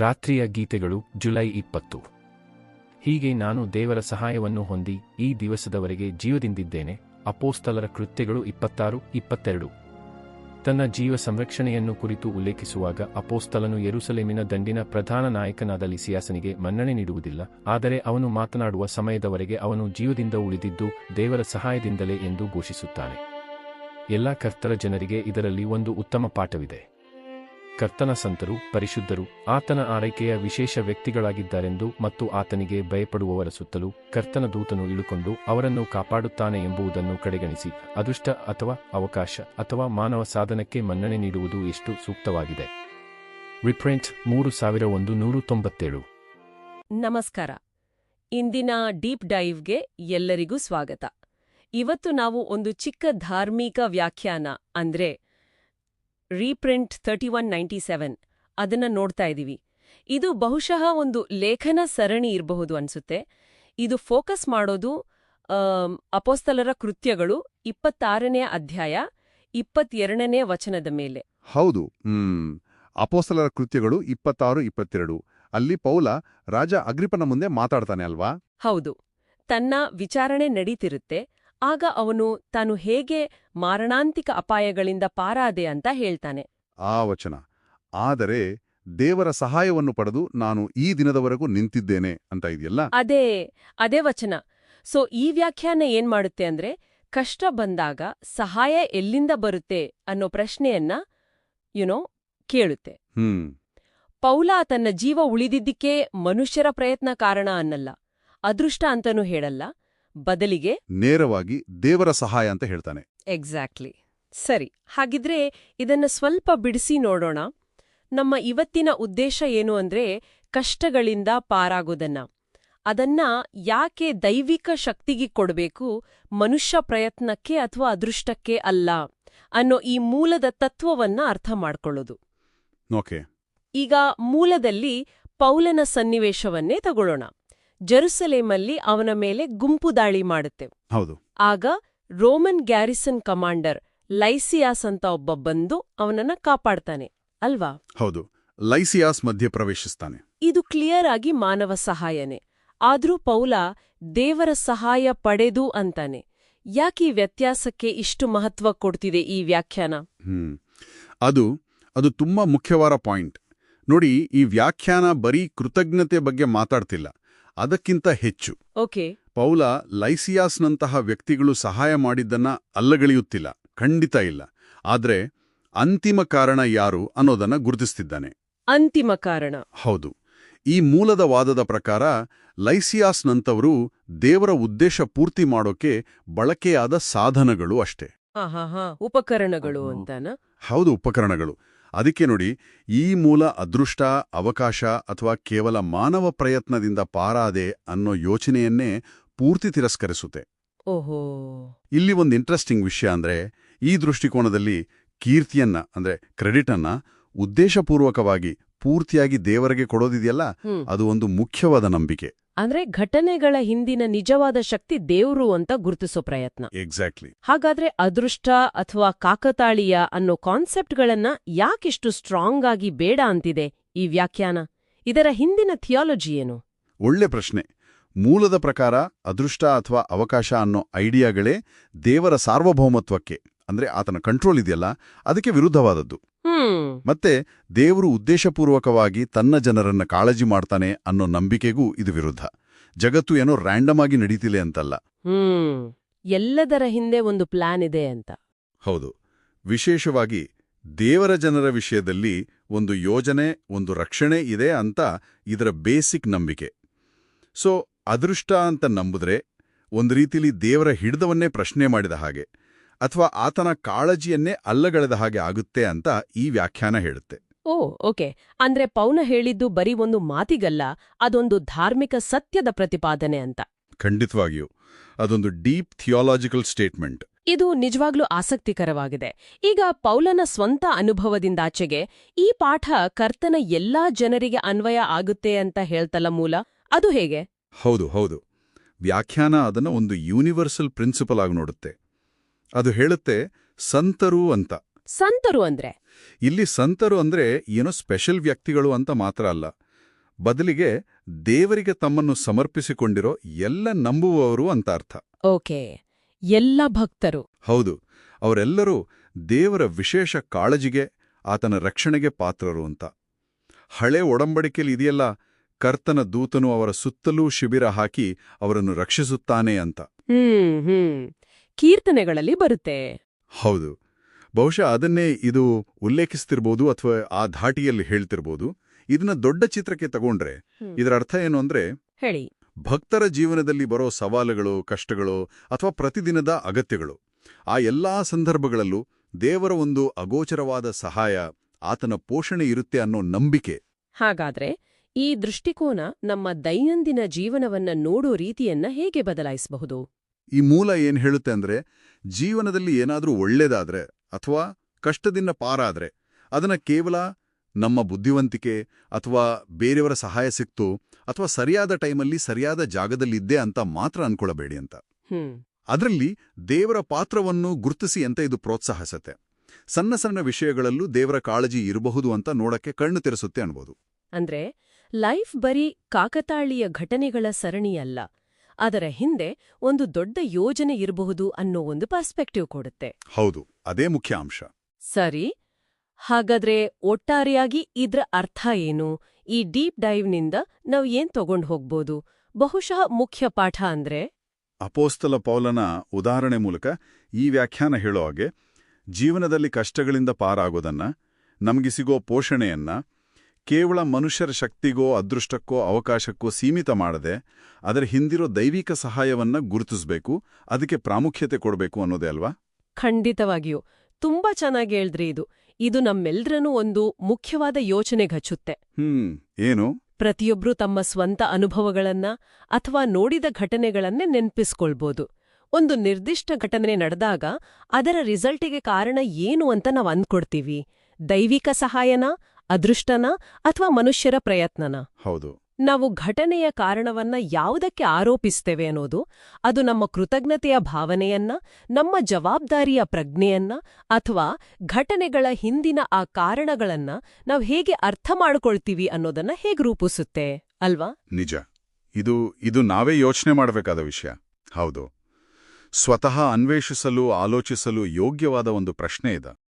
ರಾತ್ರಿಯ ಗೀತೆಗಳು ಜುಲೈ ಇಪ್ಪತ್ತು. ಹೀಗೆ ನಾನು ದೇವರ ಸಹಾಯವನ್ನು ಹೊಂದಿ ಈ ದಿವಸದವರೆಗೆ ಜೀವದಿಂದಿದ್ದೇನೆ. ಅಪೋಸ್ತಲರ ಕೃತ್ಯಗಳು ಇಪ್ಪತ್ತಾರು, ಇಪ್ಪತ್ತೆರಡು. ತನ್ನ ಜೀವ ಸಂರಕ್ಷಣೆಯನ್ನು ಕುರಿತು ಉಲ್ಲೇಖಿಸುವಾಗ ಅಪೋಸ್ತಲನು ಯೆರೂಸಲೇಮಿನ ದಂಡಿನ ಪ್ರಧಾನ ನಾಯಕನಾದ ಲಿಸಿಯಾಸನಿಗೆ ಮನ್ನಣೆ ನೀಡುವುದಿಲ್ಲ. ಆದರೆ ಅವನು ಮಾತನಾಡುವ ಸಮಯದವರೆಗೆ ಅವನು ಜೀವದಿಂದ ಉಳಿದಿದ್ದು ದೇವರ ಸಹಾಯದಿಂದಲೇ ಎಂದು ಘೋಷಿಸುತ್ತಾನೆ. ಎಲ್ಲ ಕರ್ತರ ಜನರಿಗೆ ಇದರಲ್ಲಿ ಒಂದು ಉತ್ತಮ ಪಾಠವಿದೆ. ಕರ್ತನ ಸಂತರು, ಪರಿಶುದ್ಧರು, ಆತನ ಆರೈಕೆಯ ವಿಶೇಷ ವ್ಯಕ್ತಿಗಳಾಗಿದ್ದಾರೆಂದು ಮತ್ತು ಆತನಿಗೆ ಭಯಪಡುವವರ ಸುತ್ತಲೂ ಕರ್ತನ ದೂತನು ಇಳುಕೊಂಡು ಅವರನ್ನು ಕಾಪಾಡುತ್ತಾನೆ ಎಂಬುದನ್ನು ಕಡೆಗಣಿಸಿ. ಅದೃಷ್ಟ ಅಥವಾ ಅವಕಾಶ ಅಥವಾ ಮಾನವ ಸಾಧನಕ್ಕೆ ಮನ್ನಣೆ ನೀಡುವುದು ಎಷ್ಟು ಸೂಕ್ತವಾಗಿದೆ? ರಿಪ್ರೆಂಟ್ ಮೂರು ಸಾವಿರ ಒಂದು ನೂರು ತೊಂಬತ್ತೇಳು. ನಮಸ್ಕಾರ. ಇಂದಿನ ಡೀಪ್ ಡೈವ್ಗೆ ಎಲ್ಲರಿಗೂ ಸ್ವಾಗತ. ಇವತ್ತು ನಾವು ಒಂದು ಚಿಕ್ಕ ಧಾರ್ಮಿಕ ವ್ಯಾಖ್ಯಾನ, ಅಂದ್ರೆ reprint thirty one ninety seven ಅದನ್ನ ನೋಡ್ತಾ ಇದೀವಿ. ಇದು ಬಹುಶಃ ಒಂದು ಲೇಖನ ಸರಣಿ ಇರಬಹುದು ಅನ್ಸುತ್ತೆ. ಇದು ಫೋಕಸ್ ಮಾಡೋದು ಅಪೋಸ್ತಲರ ಕೃತ್ಯಗಳು ಇಪ್ಪತ್ತಾರನೇ ಅಧ್ಯಾಯ ಇಪ್ಪತ್ತೆರಡನೇ ವಚನದ ಮೇಲೆ. ಹೌದು ಅಪೋಸ್ತಲರ ಕೃತ್ಯಗಳು ಇಪ್ಪತ್ತಾರು ಇಪ್ಪತ್ತೆರಡು. ಅಲ್ಲಿ ಪೌಲ ರಾಜ ಅಗ್ರಿಪನ ಮುಂದೆ ಮಾತಾಡ್ತಾನೆ ಅಲ್ವಾ? ಹೌದು. ತನ್ನ ವಿಚಾರಣೆ ನಡೀತಿರುತ್ತೆ. ಆಗ ಅವನು ತಾನು ಹೇಗೆ ಮಾರಣಾಂತಿಕ ಅಪಾಯಗಳಿಂದ ಪಾರಾದೆ ಅಂತ ಹೇಳ್ತಾನೆ. ಆ ವಚನ ಆದರೆ ದೇವರ ಸಹಾಯವನ್ನು ಪಡೆದು ನಾನು ಈ ದಿನದವರೆಗೂ ನಿಂತಿದ್ದೇನೆ ಅಂತ ಇದೆಯಲ್ಲ? ಅದೇ ಅದೇ ವಚನ. ಸೊ ಈ ವ್ಯಾಖ್ಯಾನ ಏನ್ ಮಾಡುತ್ತೆ ಅಂದ್ರೆ ಕಷ್ಟ ಬಂದಾಗ ಸಹಾಯ ಎಲ್ಲಿಂದ ಬರುತ್ತೆ ಅನ್ನೋ ಪ್ರಶ್ನೆಯನ್ನ ಯುನೋ ಕೇಳುತ್ತೆ. ಹ್ಮ್. ಪೌಲ ತನ್ನ ಜೀವ ಉಳಿದಿದ್ದಕ್ಕೆ ಮನುಷ್ಯರ ಪ್ರಯತ್ನ ಕಾರಣ ಅನ್ನಲ್ಲ. ಅದೃಷ್ಟ ಅಂತನೂ ಹೇಳಲ್ಲ. ಬದಲಿಗೆ ನೇರವಾಗಿ ದೇವರ ಸಹಾಯ ಅಂತ ಹೇಳ್ತಾನೆ. ಎಕ್ಸಾಕ್ಟ್ಲಿ ಸರಿ ಹಾಗಿದ್ರೆ ಇದನ್ನ ಸ್ವಲ್ಪ ಬಿಡಿಸಿ ನೋಡೋಣ. ನಮ್ಮ ಇವತ್ತಿನ ಉದ್ದೇಶ ಏನು ಅಂದ್ರೆ ಕಷ್ಟಗಳಿಂದ ಪಾರಾಗೋದನ್ನ. ಅದನ್ನ ಯಾಕೆ ದೈವಿಕ ಶಕ್ತಿಗೆ ಕೊಡಬೇಕು ಮನುಷ್ಯ ಪ್ರಯತ್ನಕ್ಕೆ ಅಥವಾ ಅದೃಷ್ಟಕ್ಕೆ ಅಲ್ಲ ಅನ್ನೋ ಈ ಮೂಲದ ತತ್ವವನ್ನ ಅರ್ಥ ಮಾಡ್ಕೊಳ್ಳೋದು. ಓಕೆ. ಈಗ ಮೂಲದಲ್ಲಿ ಪೌಲನ ಸನ್ನಿವೇಶವನ್ನೇ ತಗೊಳ್ಳೋಣ. ಜೆರುಸಲೇಮಲ್ಲಿ ಅವನ ಮೇಲೆ ಗುಂಪು ದಾಳಿ ಮಾಡುತ್ತೆ. ಹೌದು. ಆಗ ರೋಮನ್ ಗ್ಯಾರಿಸನ್ ಕಮಾಂಡರ್ ಲೈಸಿಯಾಸ್ ಅಂತ ಒಬ್ಬ ಬಂದು ಅವನನ್ನ ಕಾಪಾಡ್ತಾನೆ ಅಲ್ವಾ? ಹೌದು. ಲೈಸಿಯಾಸ್ ಮಧ್ಯೆ ಪ್ರವೇಶಿಸ್ತಾನೆ. ಇದು ಕ್ಲಿಯರ್ ಆಗಿ ಮಾನವ ಸಹಾಯನೆ. ಆದ್ರೂ ಪೌಲ ದೇವರ ಸಹಾಯ ಪಡೆದು ಅಂತಾನೆ. ಯಾಕೀ ವ್ಯತ್ಯಾಸಕ್ಕೆ ಇಷ್ಟು ಮಹತ್ವ ಕೊಡ್ತಿದೆ ಈ ವ್ಯಾಖ್ಯಾನ? ಹ್ಮ್. ಅದು ಅದು ತುಂಬಾ ಮುಖ್ಯವಾದ ಪಾಯಿಂಟ್. ನೋಡಿ ಈ ವ್ಯಾಖ್ಯಾನ ಬರೀ ಕೃತಜ್ಞತೆ ಬಗ್ಗೆ ಮಾತಾಡ್ತಿಲ್ಲ. ಅದಕ್ಕಿಂತ ಹೆಚ್ಚು. ಓಕೆ. ಪೌಲ ಲೈಸಿಯಾಸ್ನಂತಹ ವ್ಯಕ್ತಿಗಳು ಸಹಾಯ ಮಾಡಿದ್ದನ್ನ ಅಲ್ಲಗಳೆಯುತ್ತಿಲ್ಲ ಖಂಡಿತ ಇಲ್ಲ. ಆದ್ರೆ ಅಂತಿಮ ಕಾರಣ ಯಾರು ಅನ್ನೋದನ್ನ ಗುರುತಿಸ್ತಿದ್ದಾನೆ. ಅಂತಿಮ ಕಾರಣ. ಹೌದು. ಈ ಮೂಲದ ವಾದದ ಪ್ರಕಾರ ಲೈಸಿಯಾಸ್ನಂತವರು ದೇವರ ಉದ್ದೇಶ ಪೂರ್ತಿ ಮಾಡೋಕೆ ಬಳಕೆಯಾದ ಸಾಧನಗಳು ಅಷ್ಟೇ. ಉಪಕರಣಗಳು. ಅಂತಾನ? ಹೌದು ಉಪಕರಣಗಳು. ಅದಕ್ಕೆ ನೋಡಿ ಈ ಮೂಲ ಅದೃಷ್ಟ ಅವಕಾಶ ಅಥವಾ ಕೇವಲ ಮಾನವ ಪ್ರಯತ್ನದಿಂದ ಪಾರಾದೆ ಅನ್ನೋ ಯೋಚನೆಯನ್ನೇ ಪೂರ್ತಿ ತಿರಸ್ಕರಿಸುತ್ತೆ. ಓಹೋ. ಇಲ್ಲಿ ಒಂದು ಇಂಟ್ರೆಸ್ಟಿಂಗ್ ವಿಷಯ ಅಂದ್ರೆ ಈ ದೃಷ್ಟಿಕೋನದಲ್ಲಿ ಕೀರ್ತಿಯನ್ನ ಅಂದ್ರೆ ಕ್ರೆಡಿಟನ್ನ ಅನ್ನ ಉದ್ದೇಶಪೂರ್ವಕವಾಗಿ ಪೂರ್ತಿಯಾಗಿ ದೇವರಿಗೆ ಕೊಡೋದಿದೆಯಲ್ಲ ಅದು ಒಂದು ಮುಖ್ಯವಾದ ನಂಬಿಕೆ. ಅಂದ್ರೆ ಘಟನೆಗಳ ಹಿಂದಿನ ನಿಜವಾದ ಶಕ್ತಿ ದೇವ್ರು ಅಂತ ಗುರುತಿಸೋ ಪ್ರಯತ್ನ. ಎಕ್ಸಾಕ್ಟ್ಲಿ ಹಾಗಾದ್ರೆ ಅದೃಷ್ಟ ಅಥವಾ ಕಾಕತಾಳೀಯ ಅನ್ನೋ ಕಾನ್ಸೆಪ್ಟ್ಗಳನ್ನ ಯಾಕಿಷ್ಟು ಸ್ಟ್ರಾಂಗ್ ಆಗಿ ಬೇಡ ಅಂತಿದೆ ಈ ವ್ಯಾಖ್ಯಾನ? ಇದರ ಹಿಂದಿನ ಥಿಯಾಲಜಿ ಏನು? ಒಳ್ಳೆ ಪ್ರಶ್ನೆ. ಮೂಲದ ಪ್ರಕಾರ ಅದೃಷ್ಟ ಅಥವಾ ಅವಕಾಶ ಅನ್ನೋ ಐಡಿಯಾಗಳೇ ದೇವರ ಸಾರ್ವಭೌಮತ್ವಕ್ಕೆ ಅಂದ್ರೆ ಆತನ ಕಂಟ್ರೋಲ್ ಇದೆಯಲ್ಲ ಅದಕ್ಕೆ ವಿರುದ್ಧವಾದದ್ದು. ಮತ್ತೆ ದೇವರು ಉದ್ದೇಶಪೂರ್ವಕವಾಗಿ ತನ್ನ ಜನರನ್ನ ಕಾಳಜಿ ಮಾಡ್ತಾನೆ ಅನ್ನೋ ನಂಬಿಕೆಗೂ ಇದು ವಿರುದ್ಧ. ಜಗತ್ತು ಏನೋ ರ್ಯಾಂಡಮ್ ಆಗಿ ನಡೀತಿಲ್ಲ ಅಂತಲ್ಲ. ಹ್ಮ್. ಎಲ್ಲದರ ಹಿಂದೆ ಒಂದು ಪ್ಲಾನ್ ಇದೆ ಅಂತ. ಹೌದು. ವಿಶೇಷವಾಗಿ ದೇವರ ಜನರ ವಿಷಯದಲ್ಲಿ ಒಂದು ಯೋಜನೆ ಒಂದು ರಕ್ಷಣೆ ಇದೆ ಅಂತ ಇದರ ಬೇಸಿಕ್ ನಂಬಿಕೆ. ಸೊ ಅದೃಷ್ಟ ಅಂತ ನಂಬುದ್ರೆ ಒಂದು ರೀತಿಲಿ ದೇವರ ಹಿಡಿದವನ್ನೇ ಪ್ರಶ್ನೆ ಮಾಡಿದ ಹಾಗೆ. ಅಥವಾ ಆತನ ಕಾಳಜಿಯನ್ನೇ ಅಲ್ಲಗಳೆದ ಹಾಗೆ ಆಗುತ್ತೆ ಅಂತ ಈ ವ್ಯಾಖ್ಯಾನ ಹೇಳುತ್ತೆ. Oh okay. ಅಂದ್ರೆ ಪೌನ ಹೇಳಿದ್ದು ಬರೀ ಒಂದು ಮಾತಿಗಲ್ಲ ಅದೊಂದು ಧಾರ್ಮಿಕ ಸತ್ಯದ ಪ್ರತಿಪಾದನೆ ಅಂತ. ಖಂಡಿತವಾಗಿಯೂ. ಅದೊಂದು ಡೀಪ್ ಥಿಯಾಲಜಿಕಲ್ ಸ್ಟೇಟ್ಮೆಂಟ್. ಇದು ನಿಜವಾಗ್ಲೂ ಆಸಕ್ತಿಕರವಾಗಿದೆ. ಈಗ ಪೌಲನ ಸ್ವಂತ ಅನುಭವದಿಂದಾಚೆಗೆ ಈ ಪಾಠ ಕರ್ತನ ಎಲ್ಲಾ ಜನರಿಗೆ ಅನ್ವಯ ಆಗುತ್ತೆ ಅಂತ ಹೇಳ್ತಲ್ಲ ಮೂಲ? ಅದು ಹೇಗೆ? ಹೌದು ಹೌದು. ವ್ಯಾಖ್ಯಾನ ಅದನ್ನ ಒಂದು ಯೂನಿವರ್ಸಲ್ ಪ್ರಿನ್ಸಿಪಲ್ ಆಗಿ ನೋಡುತ್ತೆ. ಅದು ಹೇಳುತ್ತೆ ಸಂತರು ಅಂತ. ಸಂತರು ಅಂದ್ರೆ? ಇಲ್ಲಿ ಸಂತರು ಅಂದ್ರೆ ಏನೋ ಸ್ಪೆಷಲ್ ವ್ಯಕ್ತಿಗಳು ಅಂತ ಮಾತ್ರ ಅಲ್ಲ. ಬದಲಿಗೆ ದೇವರಿಗೆ ತಮ್ಮನ್ನು ಸಮರ್ಪಿಸಿಕೊಂಡಿರೋ ಎಲ್ಲ ನಂಬುವವರು ಅಂತ ಅರ್ಥ. ಓಕೆ. ಎಲ್ಲ ಭಕ್ತರು. ಹೌದು. ಅವರೆಲ್ಲರೂ ದೇವರ ವಿಶೇಷ ಕಾಳಜಿಗೆ ಆತನ ರಕ್ಷಣೆಗೆ ಪಾತ್ರರು ಅಂತ. ಹಳೆ ಒಡಂಬಡಿಕೆಯಲ್ಲಿ ಇದೆಯಲ್ಲ ಕರ್ತನ ದೂತನು ಅವರ ಸುತ್ತಲೂ ಶಿಬಿರ ಹಾಕಿ ಅವರನ್ನು ರಕ್ಷಿಸುತ್ತಾನೆ ಅಂತ. ಹ್ಮ್ ಹ್ಮ್. ಕೀರ್ತನೆಗಳಲ್ಲಿ ಬರುತ್ತೆ. ಹೌದು. ಬಹುಶಃ ಅದನ್ನೇ ಇದು ಉಲ್ಲೇಖಿಸ್ತಿರ್ಬೋದು ಅಥವಾ ಆ ಧಾಟಿಯಲ್ಲಿ ಹೇಳ್ತಿರ್ಬೋದು. ಇದನ್ನ ದೊಡ್ಡ ಚಿತ್ರಕ್ಕೆ ತಗೊಂಡ್ರೆ ಇದರ ಅರ್ಥ ಏನು ಅಂದ್ರೆ ಹೇಳಿ. ಭಕ್ತರ ಜೀವನದಲ್ಲಿ ಬರೋ ಸವಾಲುಗಳು ಕಷ್ಟಗಳು ಅಥವಾ ಪ್ರತಿದಿನದ ಅಗತ್ಯಗಳು. ಆ ಎಲ್ಲಾ ಸಂದರ್ಭಗಳಲ್ಲೂ ದೇವರ ಒಂದು ಅಗೋಚರವಾದ ಸಹಾಯ ಆತನ ಪೋಷಣೆ ಇರುತ್ತೆ ಅನ್ನೋ ನಂಬಿಕೆ. ಹಾಗಾದ್ರೆ ಈ ದೃಷ್ಟಿಕೋನ ನಮ್ಮ ದೈನಂದಿನ ಜೀವನವನ್ನ ನೋಡೋ ರೀತಿಯನ್ನ ಹೇಗೆ ಬದಲಾಯಿಸಬಹುದು? ಈ ಮೂಲ ಏನ್ ಹೇಳುತ್ತೆ ಅಂದ್ರೆ ಜೀವನದಲ್ಲಿ ಏನಾದರೂ ಒಳ್ಳೇದಾದ್ರೆ ಅಥವಾ ಕಷ್ಟದಿಂದ ಪಾರಾದ್ರೆ ಅದನ್ನ ಕೇವಲ ನಮ್ಮ ಬುದ್ಧಿವಂತಿಕೆ ಅಥವಾ ಬೇರೆಯವರ ಸಹಾಯ ಸಿಕ್ತು ಅಥವಾ ಸರಿಯಾದ ಟೈಮಲ್ಲಿ ಸರಿಯಾದ ಜಾಗದಲ್ಲಿದ್ದೆ ಅಂತ ಮಾತ್ರ ಅನ್ಕೊಳ್ಬೇಡಿ ಅಂತ. ಅದರಲ್ಲಿ ದೇವರ ಪಾತ್ರವನ್ನು ಗುರುತಿಸಿ ಅಂತ ಇದು ಪ್ರೋತ್ಸಾಹಿಸತ್ತೆ. ಸಣ್ಣ ಸಣ್ಣ ವಿಷಯಗಳಲ್ಲೂ ದೇವರ ಕಾಳಜಿ ಇರಬಹುದು ಅಂತ ನೋಡಕ್ಕೆ ಕಣ್ಣು ತೆರೆಸುತ್ತೆ ಅನ್ಬೋದು. ಅಂದ್ರೆ ಲೈಫ್ ಬರೀ ಕಾಕತಾಳೀಯ ಘಟನೆಗಳ ಸರಣಿಯಲ್ಲ. ಅದರ ಹಿಂದೆ ಒಂದು ದೊಡ್ಡ ಯೋಜನೆ ಇರಬಹುದು ಅನ್ನೋ ಒಂದು ಪರ್ಸ್ಪೆಕ್ಟಿವ್ ಕೊಡುತ್ತೆ. ಹೌದು ಅದೇ ಮುಖ್ಯ ಅಂಶ. ಸರಿ ಹಾಗಾದ್ರೆ ಒಟ್ಟಾರೆಯಾಗಿ ಇದ್ರ ಅರ್ಥ ಏನು? ಈ ಡೀಪ್ ಡೈವ್ನಿಂದ ನಾವು ಏನ್ ತಗೊಂಡು ಹೋಗ್ಬೋದು? ಬಹುಶಃ ಮುಖ್ಯ ಪಾಠ ಅಂದ್ರೆ? ಅಪೋಸ್ತಲ ಪೌಲನ ಉದಾಹರಣೆ ಮೂಲಕ ಈ ವ್ಯಾಖ್ಯಾನ ಹೇಳೋ ಹಾಗೆ ಜೀವನದಲ್ಲಿ ಕಷ್ಟಗಳಿಂದ ಪಾರಾಗೋದನ್ನ ನಮಗೆ ಸಿಗೋ ಪೋಷಣೆಯನ್ನ ಕೇವಲ ಮನುಷ್ಯರ ಶಕ್ತಿಗೋ ಅದೃಷ್ಟಕ್ಕೋ ಅವಕಾಶಕ್ಕೋ ಸೀಮಿತ ಮಾಡದೆ ಅದರ ಹಿಂದಿರೋ ದೈವಿಕ ಸಹಾಯವನ್ನ ಗುರುತಿಸಬೇಕು ಅದಕ್ಕೆ ಪ್ರಾಮುಖ್ಯತೆ ಕೊಡಬೇಕು ಅನ್ನೋದೇ ಅಲ್ವಾ? ಖಂಡಿತವಾಗಿಯೂ. ತುಂಬಾ ಚೆನ್ನಾಗಿ ಹೇಳಿದ್ರಿ ಇದು. ಇದು ನಮ್ಮೆಲ್ರನ್ನೂ ಒಂದು ಮುಖ್ಯವಾದ ಯೋಚನೆಗೆ ಹಚ್ಚುತ್ತೆ ಹ್ಮ್ ಏನು? ಪ್ರತಿಯೊಬ್ರೂ ತಮ್ಮ ಸ್ವಂತ ಅನುಭವಗಳನ್ನ ಅಥವಾ ನೋಡಿದ ಘಟನೆಗಳನ್ನೇ ನೆನ್ಪಿಸ್ಕೊಳ್ಬೋದು. ಒಂದು ನಿರ್ದಿಷ್ಟ ಘಟನೆ ನಡೆದಾಗ ಅದರ ರಿಸಲ್ಟಿಗೆ ಕಾರಣ ಏನು ಅಂತ ನಾವು ಅಂದ್ಕೊಡ್ತೀವಿ. ದೈವಿಕ ಸಹಾಯನ ಅದೃಷ್ಟನ ಅಥವಾ ಮನುಷ್ಯರ ಪ್ರಯತ್ನನ? ಹೌದು. ನಾವು ಘಟನೆಯ ಕಾರಣವನ್ನ ಯಾವುದಕ್ಕೆ ಆರೋಪಿಸ್ತೇವೆ ಅನ್ನೋದು ಅದು ನಮ್ಮ ಕೃತಜ್ಞತೆಯ ಭಾವನೆಯನ್ನ ನಮ್ಮ ಜವಾಬ್ದಾರಿಯ ಪ್ರಜ್ಞೆಯನ್ನ ಅಥವಾ ಘಟನೆಗಳ ಹಿಂದಿನ ಆ ಕಾರಣಗಳನ್ನ ನಾವು ಹೇಗೆ ಅರ್ಥ ಮಾಡ್ಕೊಳ್ತೀವಿ ಅನ್ನೋದನ್ನ ಹೇಗೆ ರೂಪಿಸುತ್ತೆ ಅಲ್ವಾ? ನಿಜ. ಇದು ಇದು ನಾವೇ ಯೋಚನೆ ಮಾಡಬೇಕಾದ ವಿಷಯ. ಹೌದು. ಸ್ವತಃ ಅನ್ವೇಷಿಸಲು ಆಲೋಚಿಸಲು ಯೋಗ್ಯವಾದ ಒಂದು ಪ್ರಶ್ನೆ ಇದೆ.